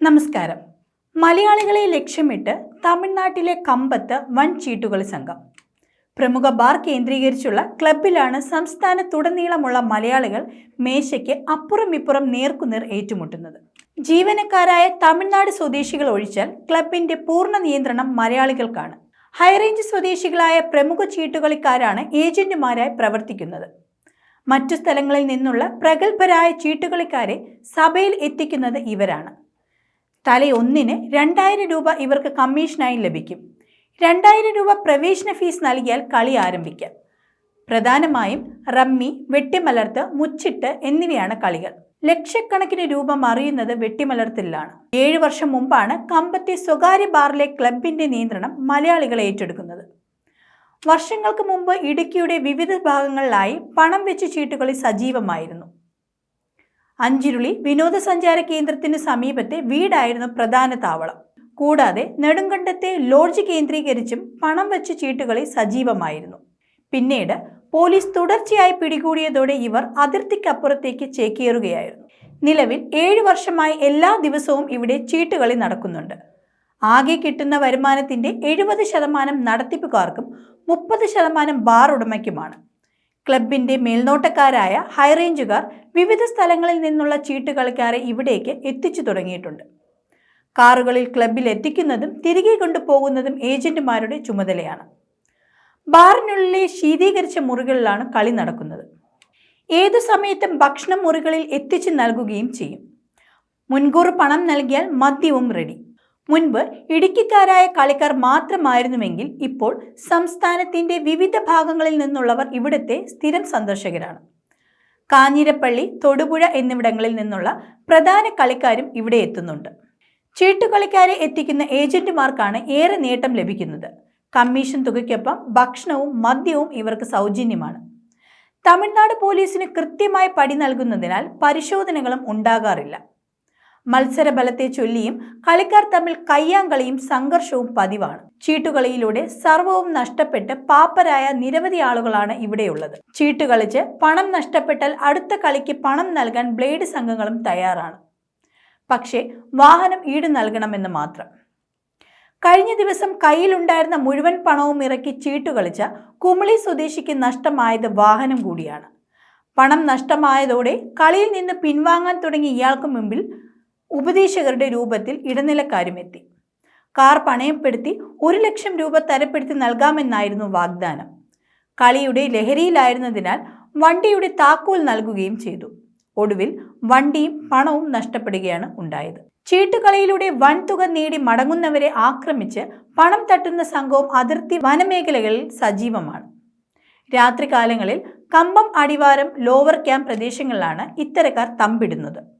നമസ്കാരം. മലയാളികളെ ലക്ഷ്യമിട്ട് തമിഴ്നാട്ടിലെ കമ്പത്ത് വൻ ചീട്ടുകളി സംഘം. പ്രമുഖ ബാർ കേന്ദ്രീകരിച്ചുള്ള ക്ലബിലാണ് സംസ്ഥാനത്തുടനീളമുള്ള മലയാളികൾ മേശയ്ക്ക് അപ്പുറം ഇപ്പുറം നേർക്കുനേർ ഏറ്റുമുട്ടുന്നത്. ജീവനക്കാരായ തമിഴ്നാട് സ്വദേശികൾ ഒഴിച്ചാൽ ക്ലബിന്റെ പൂർണ നിയന്ത്രണം മലയാളികൾക്കാണ്. ഹൈറേഞ്ച് സ്വദേശികളായ പ്രമുഖ ചീട്ടുകളിക്കാരാണ് ഏജന്റുമാരായി പ്രവർത്തിക്കുന്നത്. മറ്റു സ്ഥലങ്ങളിൽ നിന്നുള്ള പ്രഗത്ഭരായ ചീട്ടുകളിക്കാരെ സഭയിൽ എത്തിക്കുന്നത് ഇവരാണ്. തലയൊന്നിന് രണ്ടായിരം രൂപ ഇവർക്ക് കമ്മീഷനായി ലഭിക്കും. രണ്ടായിരം രൂപ പ്രവേശന ഫീസ് നൽകിയാൽ കളി ആരംഭിക്കാം. പ്രധാനമായും റമ്മി വെട്ടിമലർത്ത് മുച്ചിട്ട് എന്നിവയാണ് കളികൾ. ലക്ഷക്കണക്കിന് രൂപ മറിയുന്നത് വെട്ടിമലർത്തിലാണ് ഏഴു വർഷം മുമ്പാണ് കമ്പത്തി സ്വകാര്യ ബാറിലെ ക്ലബിന്റെ നിയന്ത്രണം മലയാളികൾ ഏറ്റെടുക്കുന്നത്. വർഷങ്ങൾക്ക് മുമ്പ് ഇടുക്കിയുടെ വിവിധ ഭാഗങ്ങളിലായി പണം വെച്ച് ചീട്ടുകളി സജീവമായിരുന്നു. അഞ്ചിരുളി വിനോദസഞ്ചാര കേന്ദ്രത്തിന് സമീപത്തെ വീടായിരുന്നു പ്രധാന താവളം. കൂടാതെ നെടുങ്കണ്ടത്തെ ലോഡ്ജ് കേന്ദ്രീകരിച്ചും പണം വെച്ച് ചീട്ടുകളി സജീവമായിരുന്നു. പിന്നീട് പോലീസ് തുടർച്ചയായി പിടികൂടിയതോടെ ഇവർ അതിർത്തിക്കപ്പുറത്തേക്ക് ചേക്കേറുകയായിരുന്നു. നിലവിൽ ഏഴു വർഷമായി എല്ലാ ദിവസവും ഇവിടെ ചീട്ടുകളി നടക്കുന്നുണ്ട്. ആകെ കിട്ടുന്ന വരുമാനത്തിന്റെ എഴുപത് ശതമാനം നടത്തിപ്പുകാർക്കും മുപ്പത് ശതമാനം ബാർ ഉടമയ്ക്കുമാണ്. ക്ലബിന്റെ മേൽനോട്ടക്കാരായ ഹൈറേഞ്ചുകാർ വിവിധ സ്ഥലങ്ങളിൽ നിന്നുള്ള ചീട്ടുകളിക്കാരെ ഇവിടേക്ക് എത്തിച്ചു തുടങ്ങിയിട്ടുണ്ട്. കാറുകളിൽ ക്ലബിൽ എത്തിക്കുന്നതും തിരികെ കൊണ്ടുപോകുന്നതും ഏജന്റുമാരുടെ ചുമതലയാണ്. ബാറിനുള്ളിലെ ശീതീകരിച്ച മുറികളിലാണ് കളി നടക്കുന്നത്. ഏതു സമയത്തും ഭക്ഷണം മുറികളിൽ എത്തിച്ചു നൽകുകയും ചെയ്യും. മുൻകൂർ പണം നൽകിയാൽ മദ്യവും റെഡി മുൻപ് ഇടുക്കിക്കാരായ കളിക്കാർ മാത്രമായിരുന്നുവെങ്കിൽ ഇപ്പോൾ സംസ്ഥാനത്തിന്റെ വിവിധ ഭാഗങ്ങളിൽ നിന്നുള്ളവർ ഇവിടുത്തെ സ്ഥിരം സന്ദർശകരാണ്. കാഞ്ഞിരപ്പള്ളി തൊടുപുഴ എന്നിവിടങ്ങളിൽ നിന്നുള്ള പ്രധാന കളിക്കാരും ഇവിടെ എത്തുന്നുണ്ട്. ചീട്ടുകളിക്കാരെ എത്തിക്കുന്ന ഏജന്റുമാർക്കാണ് ഏറെ നേട്ടം ലഭിക്കുന്നത്. കമ്മീഷൻ തുകയ്ക്കൊപ്പം ഭക്ഷണവും മദ്യവും ഇവർക്ക് സൗജന്യമാണ്. തമിഴ്നാട് പോലീസിന് കൃത്യമായി പടി നൽകുന്നതിനാൽ പരിശോധനകളും ഉണ്ടാകാറില്ല. മത്സരബലത്തെ ചൊല്ലിയും കളിക്കാർ തമ്മിൽ കയ്യാങ്കളിയും സംഘർഷവും പതിവാണ്. ചീട്ടുകളിയിലൂടെ സർവവും നഷ്ടപ്പെട്ട് പാപ്പരായ നിരവധി ആളുകളാണ് ഇവിടെയുള്ളത്. ചീട്ടുകളിച്ച് പണം നഷ്ടപ്പെട്ടാൽ അടുത്ത കളിക്ക് പണം നൽകാൻ ബ്ലേഡ് സംഘങ്ങളും തയ്യാറാണ്. പക്ഷേ വാഹനം ഈട് നൽകണമെന്ന് മാത്രം. കഴിഞ്ഞ ദിവസം കയ്യിലുണ്ടായിരുന്ന മുഴുവൻ പണവും ഇറക്കി ചീട്ടുകളിച്ച കുമളി സ്വദേശിക്ക് നഷ്ടമായത് വാഹനം കൂടിയാണ്. പണം നഷ്ടമായതോടെ കളിയിൽ നിന്ന് പിൻവാങ്ങാൻ തുടങ്ങിയ ഇയാൾക്ക് മുമ്പിൽ ഉപദേശകരുടെ രൂപത്തിൽ ഇടനിലക്കാരും എത്തി കാർ പണയപ്പെടുത്തി ഒരു ലക്ഷം രൂപ തരപ്പെടുത്തി നൽകാമെന്നായിരുന്നു വാഗ്ദാനം. കളിയുടെ ലഹരിയിലായിരുന്നതിനാൽ വണ്ടിയുടെ താക്കോൽ നൽകുകയും ചെയ്തു. ഒടുവിൽ വണ്ടിയും പണവും നഷ്ടപ്പെടുകയാണ് ഉണ്ടായത്. ചീട്ടുകളിയിലൂടെ വൻതുക നേടി മടങ്ങുന്നവരെ ആക്രമിച്ച് പണം തട്ടുന്ന സംഘവും അതിർത്തി വനമേഖലകളിൽ സജീവമാണ്. രാത്രികാലങ്ങളിൽ കമ്പം അടിവാരം ലോവർ ക്യാമ്പ് പ്രദേശങ്ങളിലാണ് ഇത്തരക്കാർ തമ്പിടുന്നത്.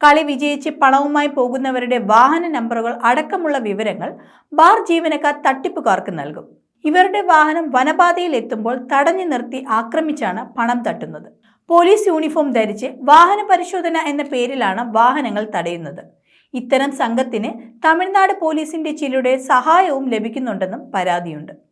കളി വിജയിച്ച് പണവുമായി പോകുന്നവരുടെ വാഹന നമ്പറുകൾ അടക്കമുള്ള വിവരങ്ങൾ ബാർ ജീവനക്കാർ തട്ടിപ്പുകാർക്ക് നൽകും. ഇവരുടെ വാഹനം വനപാതയിൽ എത്തുമ്പോൾ തടഞ്ഞു നിർത്തി ആക്രമിച്ചാണ് പണം തട്ടുന്നത്. പോലീസ് യൂണിഫോം ധരിച്ച് വാഹന പരിശോധന എന്ന പേരിലാണ് വാഹനങ്ങൾ തടയുന്നത്. ഇത്തരം സംഘത്തിന് തമിഴ്നാട് പോലീസിന്റെ ചിലരുടെ സഹായവും ലഭിക്കുന്നുണ്ടെന്നും പരാതിയുണ്ട്.